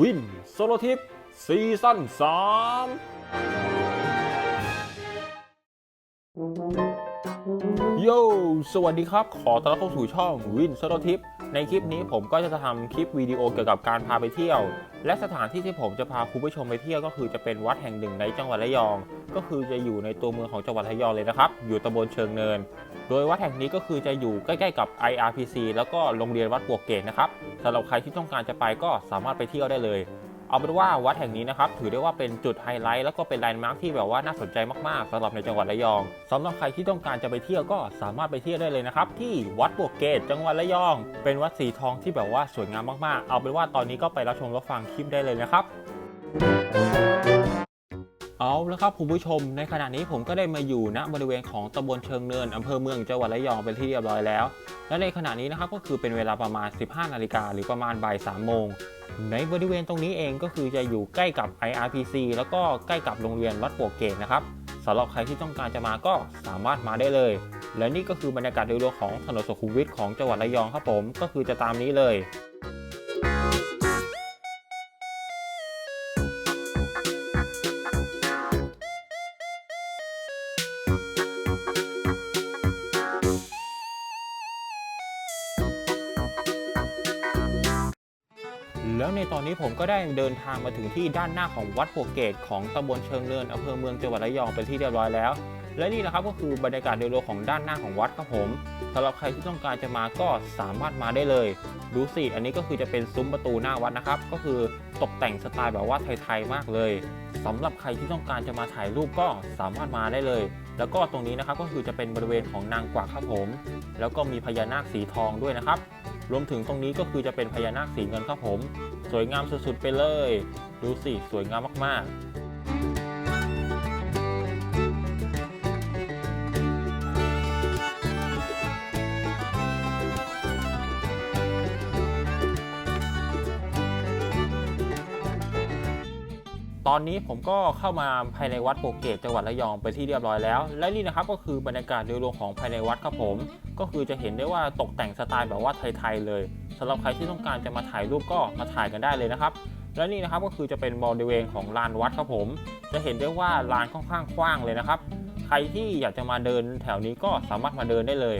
วินโซโลทิปซีซั่น3โย สวัสดีครับ ขอต้อนรับเข้าสู่ช่องวินโซโลทิป ในคลิปนี้ผมก็จะทำคลิปวิดีโอเกี่ยวกับการพาไปเที่ยว และสถานที่ที่ผมจะพาคุณผู้ชมไปเที่ยวก็คือจะเป็นวัดแห่งหนึ่งในจังหวัดระยอง ก็คือจะอยู่ในตัวเมืองของจังหวัดระยองเลยนะครับ อยู่ตำบลเชิงเนิน โดยวัดแห่งนี้ก็คือจะอยู่ใกล้ๆกับ IRPC แล้วก็โรงเรียนวัดปวกเกตนะครับสำหรับใครที่ต้องการจะไปก็สามารถไปเที่ยวได้เลย เอาเป็นว่าวัดแห่งนี้นะครับถือได้ว่าเป็นจุดไฮไลท์แล้วก็เป็นแลนด์มาร์คที่แบบว่าน่าสนใจมากๆสำหรับในจังหวัดระยองสำหรับใครที่ต้องการจะไปเที่ยวก็สามารถไปเที่ยวได้เลยนะครับที่วัดบวกเกตจังหวัดระยอง เป็นวัดสีทองที่แบบว่าสวยงามมากๆ เอาเป็นว่าตอนนี้ก็ไปรับชมรับฟังคลิปได้เลยนะครับ เอาละครับคุณผู้ชม ในขณะนี้ผมก็ได้มาอยู่ณบริเวณของตำบลเชิงเนินอำเภอเมืองจังหวัดระยองเป็นที่เรียบร้อยแล้ว และในขณะนี้นะครับก็คือเป็นเวลาประมาณ 15 นาฬิกาหรือประมาณบ่าย3โมง ในบริเวณตรงนี้เองก็คือจะอยู่ใกล้กับ IRPC แล้วก็ใกล้กับโรงเรียนวัดปวกเกตนะครับสำหรับใครที่ต้องการจะมาก็สามารถมาได้เลย และนี่ก็คือบรรยากาศโดยรวมของถนนสุขุมวิทของจังหวัดระยองครับผมก็คือจะตามนี้เลย แล้วในตอนนี้ผมก็ได้เดินทางมาถึงที่ด้านหน้าของวัดโพเกตของตำบลเชิงเนินอำเภอเมืองจังหวัดระยองเป็นที่เรียบร้อยแล้ว และนี่นะครับก็คือบรรยากาศโดยรวมของด้านหน้าของวัดครับผมสำหรับใครที่ต้องการจะมาก็สามารถมาได้เลย ดูสิ อันนี้ก็คือจะเป็นซุ้มประตูหน้าวัดนะครับ ก็คือตกแต่งสไตล์แบบว่าไทยๆมากเลยสำหรับใครที่ต้องการจะมาถ่ายรูปก็สามารถมาได้เลย แล้วก็ตรงนี้นะครับก็คือจะเป็นบริเวณของนางกวักครับผม แล้วก็มีพญานาคสีทองด้วยนะครับ รวมถึงตรงนี้ก็คือจะเป็นพญานาคสีเงินครับผม สวยงามสุดๆไปเลย ดูสิสวยงามมากๆ ตอนนี้ผมก็เข้ามาภายในวัดโปกเกตจังหวัดระยองไปที่เรียบร้อยแล้ว และนี่นะครับก็คือบรรยากาศโดยรวมของภายในวัดครับผม ก็คือจะเห็นได้ว่าตกแต่งสไตล์แบบว่าไทยๆเลยสำหรับใครที่ต้องการจะมาถ่ายรูปก็มาถ่ายกันได้เลยนะครับ และนี่นะครับก็คือจะเป็นบริเวณของลานวัดครับผม จะเห็นได้ว่าลานค่อนข้างกว้างเลยนะครับ ใครที่อยากจะมาเดินแถวนี้ก็สามารถมาเดินได้เลย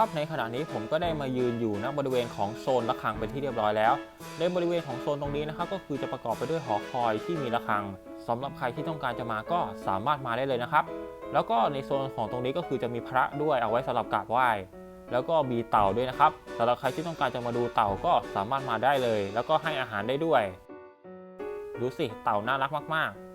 ครับในขณะนี้ผมก็ได้มายืนอยู่ณบริเวณของโซนระฆังเป็นที่เรียบร้อยแล้ว ในบริเวณของโซนตรงนี้นะครับก็คือจะประกอบไปด้วยหอคอยที่มีระฆังสำหรับใครที่ต้องการจะมาก็สามารถมาได้เลยนะครับ แล้วก็ในโซนของตรงนี้ก็คือจะมีพระด้วยเอาไว้สำหรับกราบไหว้แล้วก็มีเต่าด้วยนะครับสำหรับใครที่ต้องการจะมาดูเต่าก็สามารถมาได้เลย แล้วก็ให้อาหารได้ด้วย ดูสิเต่าน่ารักมาก ๆ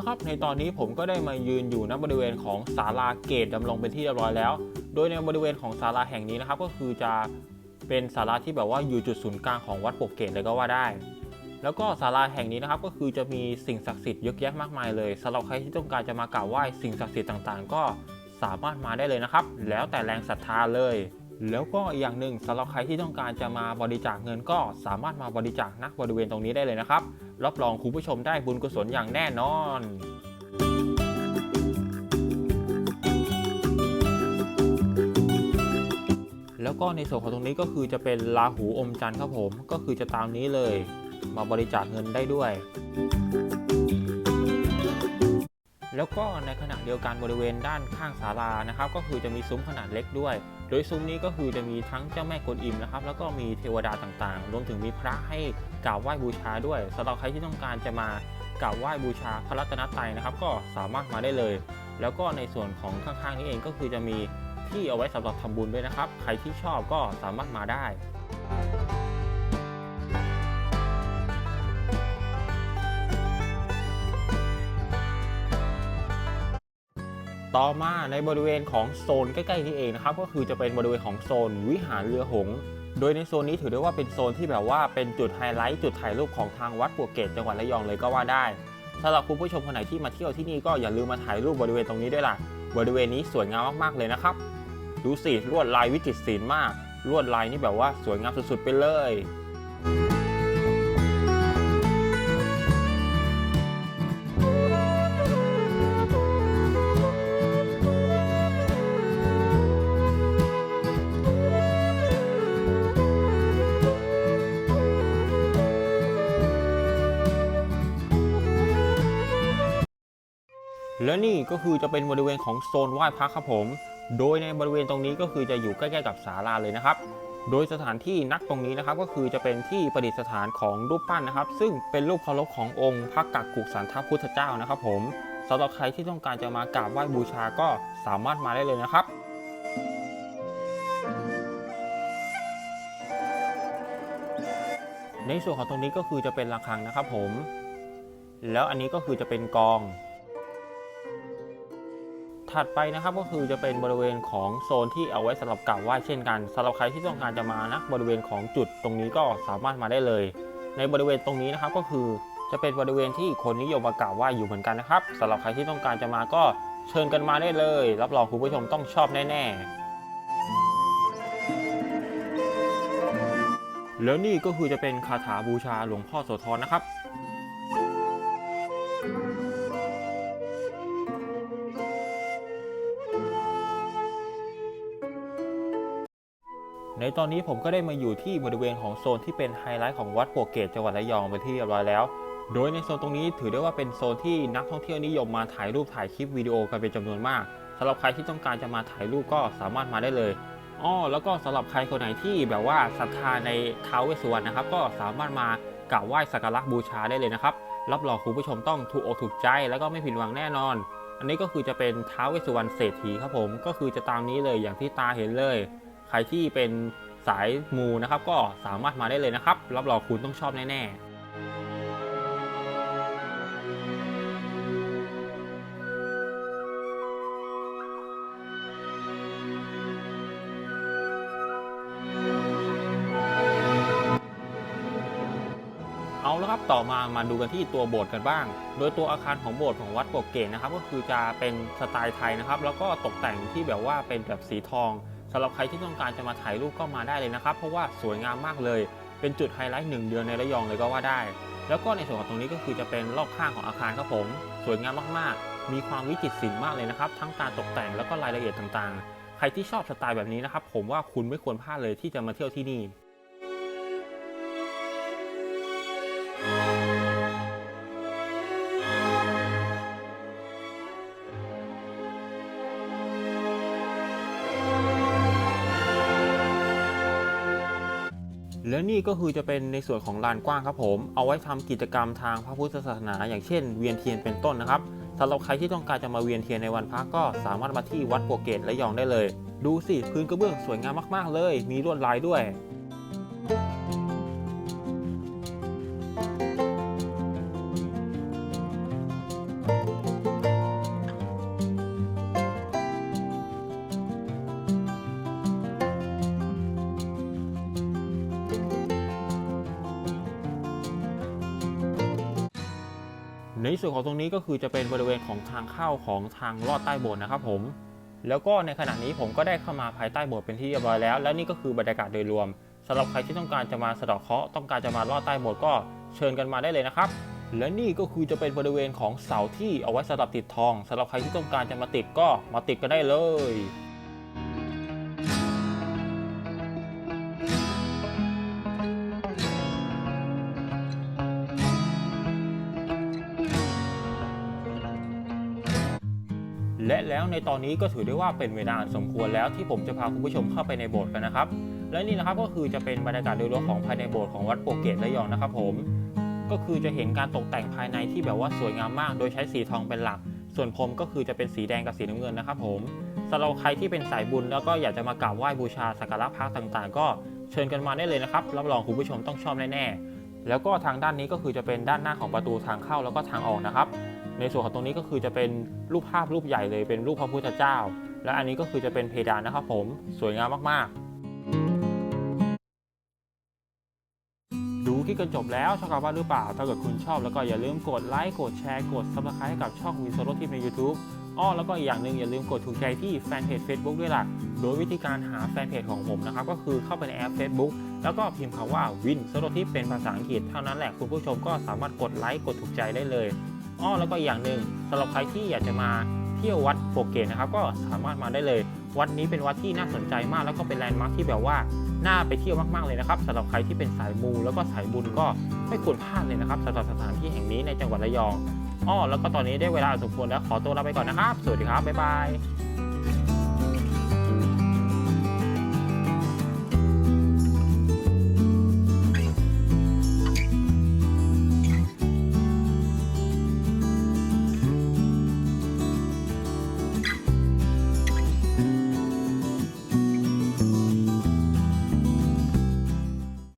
ะครับ ในตอนนี้ผมก็ได้มายืนอยู่ณบริเวณของศาลาเกตดำรงเป็นที่เรียบร้อยแล้ว โดยในบริเวณของศาลาแห่งนี้นะครับ ก็คือจะเป็นศาลาที่แบบว่าอยู่จุดศูนย์กลางของวัดปกเกตเลยก็ว่าได้ แล้วก็ศาลาแห่งนี้นะครับก็คือจะมีสิ่งศักดิ์สิทธิ์เยอะแยะมากมายเลยสำหรับใครที่ต้องการจะมากราบไหว้สิ่งศักดิ์สิทธิ์ต่างๆ ก็สามารถมาได้เลยนะครับ แล้วแต่แรงศรัทธาเลย แล้วก็อีกอย่างหนึ่งสำหรับใครที่ต้องการจะมาบริจาคเงินก็สามารถมาบริจาคณบริเวณตรงนี้ได้เลยนะครับ รับรองคุณผู้ชมได้บุญกุศลอย่างแน่นอนแล้วก็ในส่วนของตรงนี้ก็คือจะเป็นลาหูอมจันทร์ครับผม ก็คือจะตามนี้เลย มาบริจาคเงินได้ด้วย แล้วก็ในขณะเดียวกันบริเวณด้านข้างศาลานะครับ ก็คือจะมีซุ้มขนาดเล็กด้วย โดยซุ้มนี้ก็คือจะมีทั้งเจ้าแม่กวนอิมนะครับ แล้วก็มีเทวดาต่างๆ รวมถึงมีพระให้กราบไหว้บูชาด้วยสำหรับใครที่ต้องการจะมากราบไหว้บูชาพระรัตนตรัยนะครับ ก็สามารถมาได้เลย แล้วก็ในส่วนของข้างๆนี้เองก็คือจะมีที่เอาไว้สำหรับทำบุญด้วยนะครับ ใครที่ชอบก็สามารถมาได้ ต่อมาในบริเวณของโซนใกล้ๆนี้เองนะครับก็คือจะเป็นบริเวณของโซนวิหารเรือหงโดยในโซนนี้ถือได้ว่าเป็นโซนที่แบบว่าเป็นจุดไฮไลท์จุดถ่ายรูปของทางวัดปัวเกตจังหวัดระยองเลยก็ว่าได้สำหรับคุณผู้ชมคนไหนที่มาเที่ยวที่นี่ก็อย่าลืมมาถ่ายรูปบริเวณตรงนี้ด้วยล่ะ บริเวณนี้สวยงามมากๆเลยนะครับ ดูสิลวดลายวิจิตรศิลป์มาก ลวดลายนี่แบบว่าสวยงามสุดๆไปเลย และนี่ก็คือจะเป็นบริเวณของโซนไหว้พระครับผม โดยในบริเวณตรงนี้ก็คือจะอยู่ใกล้ๆกับศาลาเลยนะครับ โดยสถานที่นักตรงนี้นะครับก็คือจะเป็นที่ประดิษฐานของรูปปั้นนะครับ ซึ่งเป็นรูปเคารพขององค์พระกักกุสันทพุทธเจ้านะครับ ผมสำหรับใครที่ต้องการจะมากราบไหว้บูชาก็สามารถมาได้เลยนะครับในส่วนของตรงนี้ก็คือจะเป็นระฆังนะครับผม แล้วอันนี้ก็คือจะเป็นกอง ถัดไปนะครับก็คือจะเป็นบริเวณของโซนที่เอาไว้สำหรับกราบไหว้เช่นกันสำหรับใครที่ต้องการจะมานะบริเวณของจุดตรงนี้ก็สามารถมาได้เลย ในบริเวณตรงนี้นะครับก็คือจะเป็นบริเวณที่คนนิยมมากราบไหว้อยู่เหมือนกันนะครับสำหรับใครที่ต้องการจะมาก็เชิญกันมาได้เลย รับรองคุณผู้ชมต้องชอบแน่ๆแล้วนี่ก็คือจะเป็นคาถาบูชาหลวงพ่อโสธรนะครับ ในตอนนี้ผมก็ได้มาอยู่ที่บริเวณของโซนที่เป็นไฮไลท์ของวัดปัวเกตจังหวัดระยองเป็นที่เรียบร้อยแล้ว โดยในโซนตรงนี้ถือได้ว่าเป็นโซนที่นักท่องเที่ยวนิยมมาถ่ายรูปถ่ายคลิปวิดีโอกันเป็นจำนวนมากสำหรับใครที่ต้องการจะมาถ่ายรูปก็สามารถมาได้เลยอ้อแล้วก็สำหรับใครคนไหนที่แบบว่าศรัทธาในท้าวเวสสุวรรณนะครับ ก็สามารถมากราบไหว้สักการะบูชาได้เลยนะครับ รับรองคุณผู้ชมต้องถูกอกถูกใจแล้วก็ไม่ผิดหวังแน่นอน อันนี้ก็คือจะเป็นท้าวเวสสุวรรณเศรษฐีครับผม ก็คือจะตามนี้เลยอย่างที่ตาเห็นเลย ใครที่เป็นสายมูนะครับก็สามารถมาได้เลยนะครับ รับรองคุณต้องชอบแน่ๆเอาละครับต่อมามาดูกันที่ตัวโบสถ์กันบ้าง โดยตัวอาคารของโบสถ์ของวัดโปกเกตนะครับ ก็คือจะเป็นสไตล์ไทยนะครับ แล้วก็ตกแต่งที่แบบว่าเป็นแบบสีทอง สำหรับใครที่ต้องการจะมาถ่ายรูปก็มาได้เลยนะครับ เพราะว่าสวยงามมากเลย เป็นจุดไฮไลท์หนึ่งเดือนในระยองเลยก็ว่าได้ แล้วก็ในส่วนของตรงนี้ก็คือจะเป็นรอบข้างของอาคารครับผม สวยงามมากๆ มีความวิจิตรศิลป์มากเลยนะครับ ทั้งการตกแต่งแล้วก็รายละเอียดต่างๆ ใครที่ชอบสไตล์แบบนี้นะครับ ผมว่าคุณไม่ควรพลาดเลยที่จะมาเที่ยวที่นี่ และนี่ก็คือจะเป็นในส่วนของลานกว้างครับผม เอาไว้ทำกิจกรรมทางพระพุทธศาสนา อย่างเช่นเวียนเทียนเป็นต้นนะครับสำหรับใครที่ต้องการจะมาเวียนเทียนในวันพระก็สามารถมาที่วัดโปวเกตและยองได้เลย ดูสิพื้นกระเบื้องสวยงามมากๆเลย มีลวดลายด้วย ในส่วนของตรงนี้ก็คือจะเป็นบริเวณของทางเข้าของทางลอดใต้โบสถ์นะครับผม แล้วก็ในขณะนี้ผมก็ได้เข้ามาภายใต้โบสถ์เป็นที่เรียบร้อยแล้ว และนี่ก็คือบรรยากาศโดยรวมสำหรับใครที่ต้องการจะมาสะดาะเคราะห์ต้องการจะมาลอดใต้โบสถ์ก็เชิญกันมาได้เลยนะครับ และนี่ก็คือจะเป็นบริเวณของเสาที่เอาไว้สำหรับติดทองสำหรับใครที่ต้องการจะมาติดก็มาติดกันได้เลย และแล้วในตอนนี้ก็ถือได้ว่าเป็นเวลาสมควรแล้วที่ผมจะพาคุณผู้ชมเข้าไปในโบสถ์กันนะครับ และนี่นะครับก็คือจะเป็นบรรยากาศโดยรวมของภายในโบสถ์ของวัดโปกเกตระยองนะครับผมก็คือจะเห็นการตกแต่งภายในที่แบบว่าสวยงามมาก โดยใช้สีทองเป็นหลัก ส่วนพรมก็คือจะเป็นสีแดงกับสีน้ำเงินนะครับผมสำหรับใครที่เป็นสายบุญแล้วก็อยากจะมากราบไหว้บูชาสักการะพระต่างๆ ก็เชิญกันมาได้เลยนะครับรับรองคุณผู้ชมต้องชอบแน่ๆแล้วก็ทางด้านนี้ก็คือจะเป็นด้านหน้าของประตูทางเข้าแล้วก็ทางออกนะครับ ในส่วนของตรงนี้ก็คือจะเป็นรูปภาพรูปใหญ่เลยเป็นรูปพระพุทธเจ้า และอันนี้ก็คือจะเป็นเพดานนะครับผมสวยงามมากๆ ดูคลิปกันจบแล้วชอบกันบ้างหรือเปล่า ถ้าเกิดคุณชอบแล้วก็อย่าลืมกดไลค์กดแชร์กด subscribe ให้กับช่องวินโซโลทีใน YouTube อ้อแล้วก็อีกอย่างหนึ่งอย่าลืมกดถูกใจที่แฟนเพจ Facebook ด้วยล่ะ โดยวิธีการหาแฟนเพจของผมนะครับ ก็คือเข้าไปในแอป Facebook แล้วก็พิมพ์คำว่าวินโซโลทีเป็นภาษาอังกฤษเท่านั้นแหละคุณผู้ชมก็สามารถกดไลค์กดถูกใจได้เลย อ้อแล้วก็อีกอย่างหนึ่งสำหรับใครที่อยากจะมาเที่ยววัดโปเกตนะครับก็สามารถมาได้เลย วัดนี้เป็นวัดที่น่าสนใจมาก แล้วก็เป็นแลนด์มาร์คที่แบบว่าน่าไปเที่ยวมากๆเลยนะครับสำหรับใครที่เป็นสายมูแล้วก็สายบุญก็ไม่ควรพลาดเลยนะครับสำหรับสถานที่แห่งนี้ในจังหวัดระยองอ้อแล้วก็ตอนนี้ได้เวลาสมควรแล้วขอตัวลาไปก่อนนะครับ สวัสดีครับบ๊ายบาย